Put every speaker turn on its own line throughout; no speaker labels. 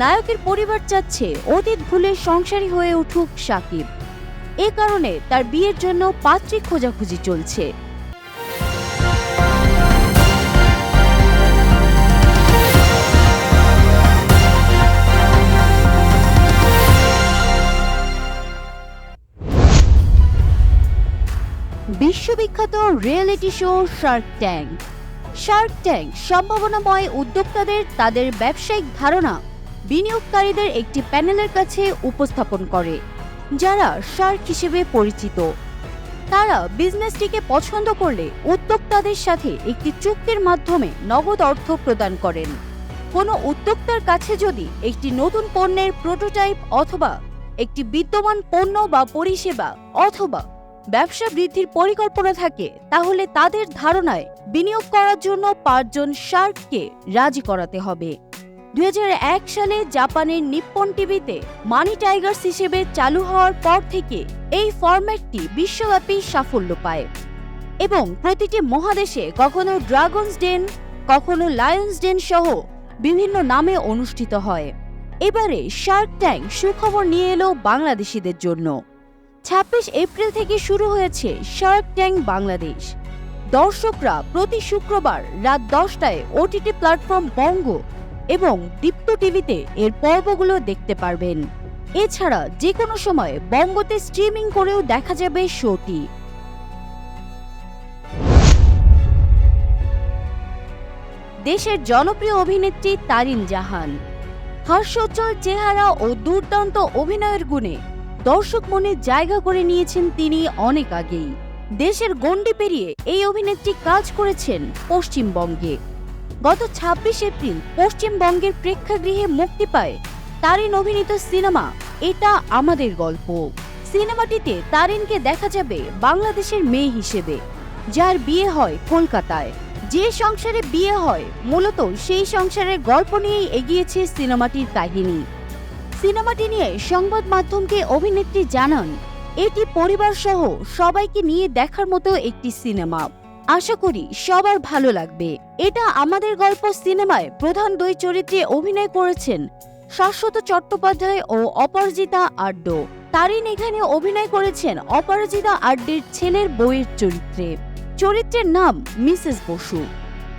নায়কের পরিবার চাচ্ছে অতীত ভুলে সংসারী হয়ে উঠুক সাকিব। এ কারণে তার বিয়ের জন্য পাত্রী খোঁজাখুঁজি চলছে। বিশ্ববিখ্যাত reality show shark tank. Shark tank সম্ভাবনাময় উদ্যোক্তাদের তাদের ব্যবসায়িক ধারণা বিনিয়োগকারীদের একটি প্যানেলের কাছে উপস্থাপন করে, যারা শার্ক হিসেবে পরিচিত। তারা বিজনেসটিকে পছন্দ করলে উদ্যোক্তাদের সাথে একটি চুক্তির মাধ্যমে নগদ অর্থ প্রদান করেন। কোনো উদ্যোক্তার কাছে যদি একটি নতুন পণ্যের প্রোটোটাইপ অথবা একটি বিদ্যমান পণ্য বা পরিষেবা অথবা ব্যবসা বৃদ্ধির পরিকল্পনা থাকে, তাহলে তাদের ধারণায় বিনিয়োগ করার জন্য পাঁচজন শার্ককে রাজি করাতে হবে। দুই হাজার এক সালে জাপানের নিপ্পন টিভিতে মানি টাইগার্স হিসেবে চালু হওয়ার পর থেকে এই ফরম্যাটটি বিশ্বব্যাপী সাফল্য পায়। এবং প্রতিটি মহাদেশে কখনো ড্রাগনস ডেন, কখনো লায়ন্স ডেন সহ বিভিন্ন নামে অনুষ্ঠিত হয়। এবারে শার্ক ট্যাঙ্ক সুখবর নিয়ে এলো বাংলাদেশিদের জন্য। ছাব্বিশ এপ্রিল থেকে শুরু হয়েছে শার্ক ট্যাঙ্ক বাংলাদেশ। দর্শকরা প্রতি শুক্রবার রাত দশটায় ওটিটি প্ল্যাটফর্ম বঙ্গ এবং দীপ্ত টিভিতে এর পর্বগুলো দেখতে পারবেন। এছাড়া যে কোনো সময় বঙ্গতে স্ট্রিমিং করেও দেখা যাবে শোটি। দেশের জনপ্রিয় অভিনেত্রী তারিন জাহান, হাস্যোজ্জ্বল চেহারা ও দুর্দান্ত অভিনয়ের গুণে দর্শক মনে জায়গা করে নিয়েছেন তিনি অনেক আগেই। দেশের গণ্ডি পেরিয়ে এই অভিনেত্রী কাজ করেছেন পশ্চিমবঙ্গে। গত ছাব্বিশ এপ্রিল পশ্চিমবঙ্গের প্রেক্ষাগৃহে মুক্তি পায় তারিন অভিনীত সিনেমা এটা আমাদের গল্প। সিনেমাটিতে তারিনকে দেখা যাবে বাংলাদেশের মেয়ে হিসেবে, যার বিয়ে হয় কলকাতায়। যে সংসারে বিয়ে হয়, মূলত সেই সংসারের গল্প নিয়েই এগিয়েছে সিনেমাটির কাহিনী। সিনেমাটি নিয়ে সংবাদ মাধ্যমকে অভিনেত্রী জানান, এটি পরিবার সহ সবাইকে নিয়ে দেখার মতো একটি সিনেমা। আশা করি সবার ভালো লাগবে। এটা আমাদের গল্প সিনেমায় প্রধান দুই চরিত্রে অভিনয় করেছেন শাশ্বত চট্টোপাধ্যায় ও অপরাজিতা আড্ড। তারিন এখানে অভিনয় করেছেন অপরাজিতা আড্ডের ছেলের বউয়ের চরিত্রে। চরিত্রের নাম মিসেস বসু।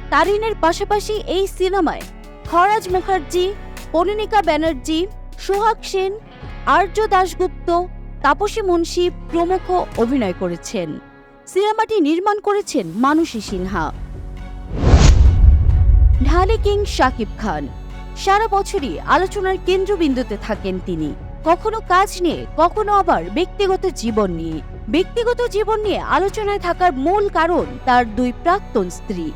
তারিনের পাশাপাশি এই সিনেমায় খরাজ মুখার্জি পরিণিকা ব্যানার্জি, সোহাগ সেন, আর্য দাশগুপ্ত, তাপসী মুন্সি প্রমুখ অভিনয় করেছেন। সিনেমাটি নির্মাণ করেছেন মানুষী সিনহা। ঢালে কিং শাকিব খান। সারা বছরই আলোচনার কেন্দ্রবিন্দুতে থাকেন তিনি। কখনো কাজ নিয়ে, কখনো আবার ব্যক্তিগত জীবন নিয়ে। ব্যক্তিগত জীবন নিয়ে আলোচনায় থাকার মূল কারণ তার দুই প্রাক্তন স্ত্রী।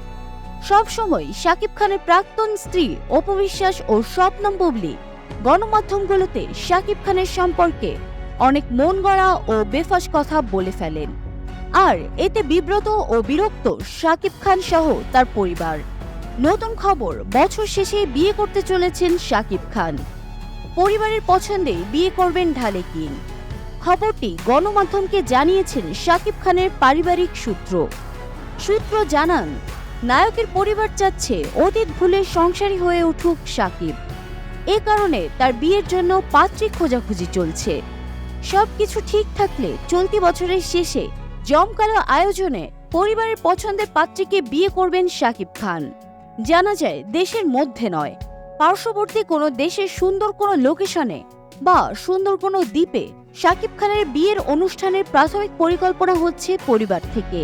সবসময় শাকিব খানের প্রাক্তন স্ত্রী অপবিশ্বাস ও স্বপ্নম বুবলি। গণমাধ্যমগুলোতে শাকিব খানের সম্পর্কে অনেক মন গড়া ও বেফাস কথা বলে ফেলেন। আর এতে বিব্রত ও বিরক্ত শাকিব খান সহ তার পরিবার। নতুন খবর, বছর শেষে বিয়ে করতে চলেছেন শাকিব খান। পরিবারের পছন্দে বিয়ে করবেন ঢালে কিং। খবরটি গণমাধ্যমকে জানিয়েছেন শাকিব খানের পারিবারিক সূত্র। সূত্র জানান, নায়কের পরিবার চাচ্ছে অতীত ভুলে সংসারী হয়ে উঠুক শাকিব। এ কারণে তার বিয়ের জন্য পাত্রী খোঁজাখুঁজি চলছে। সবকিছু ঠিক থাকলে চলতি বছরের শেষে জমকালো আয়োজনে পরিবারের পছন্দের পাত্রীকে বিয়ে করবেন শাকিব খান। জানা যায়, দেশের মধ্যে নয়। পার্শ্ববর্তী কোনো দেশের সুন্দর কোনো লোকেশনে বা সুন্দর কোনো দ্বীপে শাকিব খানের বিয়ের অনুষ্ঠানের প্রাথমিক পরিকল্পনা হচ্ছে পরিবার থেকে।